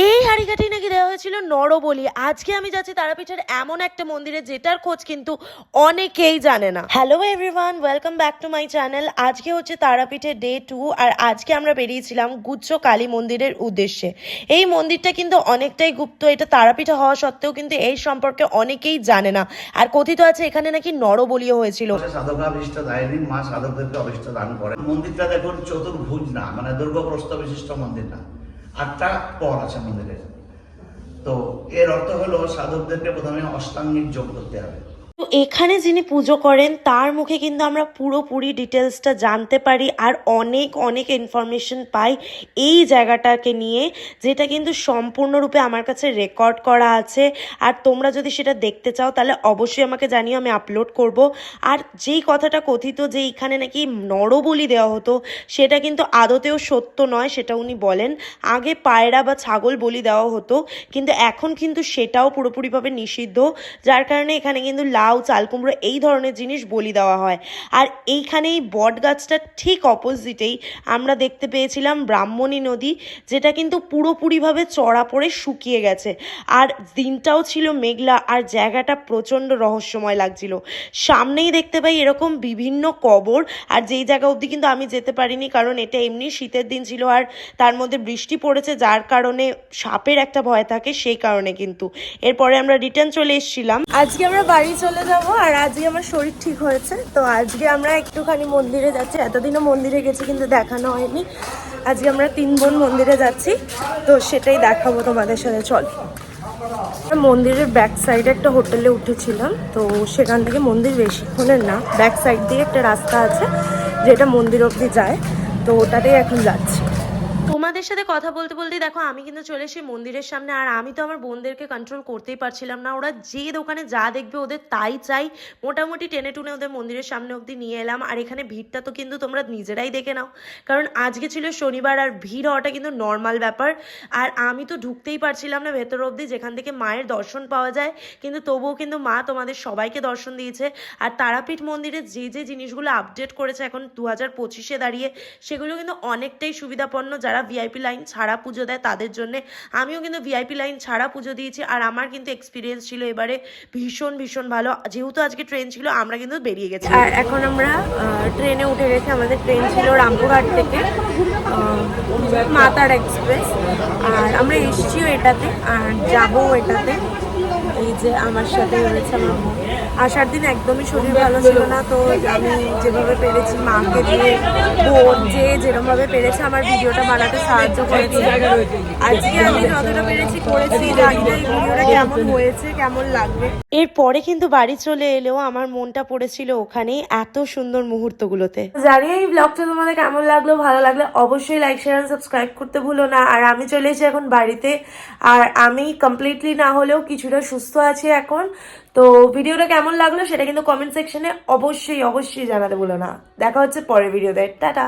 এই হাড়িকাঠি নাকি দেওয়া হয়েছিল নরবলি। আজকে আমি যাচ্ছি তারাপীঠের এমন একটা মন্দিরে, যেটার খোঁজ কিন্তু অনেকেই জানে না। Hello everyone welcome back to my channel আজকে হচ্ছে তারাপীঠের ডে টু আর আজকে আমরা বেরিয়েছিলাম গুচ্ছ কালী মন্দিরের উদ্দেশ্যে। এই মন্দিরটা কিন্তু অনেকটাই গুপ্ত, এটা তারাপীঠে হওয়া সত্ত্বেও কিন্তু এই সম্পর্কে অনেকেই জানে না। আর কথিত আছে, এখানে নাকি নরবলিও হয়েছিল। মন্দিরটা দেখুন, চতুর্ভুজ না মানে দুর্গপ্রস্থ বিশিষ্ট মন্দির না। আটটা পর আছে মন্দিরের তো এর অর্থ হলো সাধকদেরকে প্রথমে অষ্টাঙ্গিক যোগ করতে হবে। এখানে যিনি পুজো করেন, তার মুখে কিন্তু আমরা পুরোপুরি ডিটেলসটা জানতে পারি আর অনেক অনেক ইনফরমেশন পাই এই জায়গাটাকে নিয়ে, যেটা কিন্তু সম্পূর্ণরূপে আমার কাছে রেকর্ড করা আছে। আর তোমরা যদি সেটা দেখতে চাও, তাহলে অবশ্যই আমাকে জানিও, আমি আপলোড করব। আর যেই কথাটা কথিত যে এখানে নাকি নরবলি দেওয়া হতো, সেটা কিন্তু আদতেও সত্য নয়, সেটা উনি বলেন। আগে পায়রা বা ছাগল বলি দেওয়া হতো, কিন্তু এখন কিন্তু সেটাও পুরোপুরিভাবে নিষিদ্ধ। যার কারণে এখানে কিন্তু লাউ চাল কুমড়ো এই ধরনের জিনিস বলি দেওয়া হয়। আর এইখানে এই বট গাছটার ঠিক অপোজিটেই আমরা দেখতে পেয়েছিলাম ব্রাহ্মণী নদী, যেটা কিন্তু পুরোপুরিভাবে চড়া পড়ে শুকিয়ে গেছে। আর দিনটাও ছিল মেঘলা আর জায়গাটা প্রচণ্ড রহস্যময় লাগছিল। সামনেই দেখতে পাই এরকম বিভিন্ন কবর, আর যেই জায়গা অবধি কিন্তু আমি যেতে পারিনি, কারণ এটা এমনি শীতের দিন ছিল আর তার মধ্যে বৃষ্টি পড়েছে, যার কারণে সাপের একটা ভয় থাকে, সেই কারণে কিন্তু। এরপরে আমরা রিটার্ন চলে এসেছিলাম। আজকে আমরা বাড়ি চলে যাব আর আজকে আমার শরীর ঠিক হয়েছে। তো আজকে আমরা একটুখানি মন্দিরে যাচ্ছি। এতদিনও মন্দিরে গেছি কিন্তু দেখানো হয়নি। আজকে আমরা তিন বোন মন্দিরে যাচ্ছি। তো সেটাই দেখাবো তোমাদের সাথে। চল। মন্দিরের ব্যাক সাইডে একটা হোটেলে উঠেছিলাম। তো সেখান থেকে মন্দির বেশিক্ষণের না। ব্যাক সাইড দিয়ে একটা রাস্তা আছে, যেটা মন্দির অবধি যায়। তো ওটাতেই এখন যাচ্ছি। তোমাদের সাথে কথা বলতে বলতে, দেখো, আমি কিন্তু চলে এসেছি মন্দিরের সামনে, আর আমি তো আমার বোনদেরকে কন্ট্রোল করতেই পারছিলাম না। ওরা যে দোকানে যা দেখবে ওদের তাই চাই। মোটামুটি টেনে টুনে ওদের মন্দিরের সামনে অবধি নিয়ে এলাম, আর এখানে ভিড়টা তো কিন্তু তোমরা নিজেরাই দেখে নাও। কারণ আজকে ছিল শনিবার, আর ভিড় হওয়াটা কিন্তু নর্মাল ব্যাপার। আর আমি তো ঢুকতেই পারছিলাম না ভেতর অবধি, যেখান থেকে মায়ের দর্শন পাওয়া যায়। কিন্তু তবুও কিন্তু মা তোমাদের সবাইকে দর্শন দিয়েছে। আর তারাপীঠ মন্দিরে যে যে জিনিসগুলো আপডেট করেছে এখন দু হাজার পঁচিশে দাঁড়িয়ে, সেগুলো কিন্তু অনেকটাই সুবিধাপন্ন, যারা ভিআইপি লাইন ছাড়া পুজো দেয় তাদের জন্য আমিও কিন্তু ভিআইপি লাইন ছাড়া পুজো দিয়েছি। আর আমার কিন্তু এক্সপিরিয়েন্স ছিল এবারে ভীষণ ভীষণ ভালো। যেহেতু আজকে ট্রেন ছিল, আমরা কিন্তু বেরিয়ে গেছি আর এখন আমরা ট্রেনে উঠে গেছি। আমাদের ট্রেন ছিল রামপুরহাট থেকে মাতার এক্সপ্রেস আর আমরা এসছিও এটাতে, আর যাব এটাতে। এই যে আমার সাথে রয়েছে আমার আসার দিন একদমই শরীর ভালো ছিল না তো আমি যেভাবে পেরেছি মাকে দিয়ে বোন যে যেরকমভাবে পেরেছে আমার ভিডিওটা বানাতে সাহায্য করেছে। আজকে আমি যতটা পেরেছি করেছি জানি না এই ভিডিওটা কেমন হয়েছে কেমন লাগবে। এরপরে কিন্তু বাড়ি চলে এলেও আমার মনটা পড়েছিল ওখানেই এত সুন্দর মুহূর্তগুলোতে। জানি এই ব্লগটা তোমাদের কেমন লাগল ভালো লাগলে অবশ্যই লাইক শেয়ার সাবস্ক্রাইব করতে ভুলো না। আর আমি চলে এসেছি এখন বাড়িতে। আর আমি কমপ্লিটলি না হলেও কিছুটা সুস্থ আছে এখন। তো ভিডিওটা কেমন লাগল সেটা কিন্তু কমেন্ট সেকশনে অবশ্যই অবশ্যই জানাতে বলো না। দেখা হচ্ছে পরের ভিডিওতে। টাটা।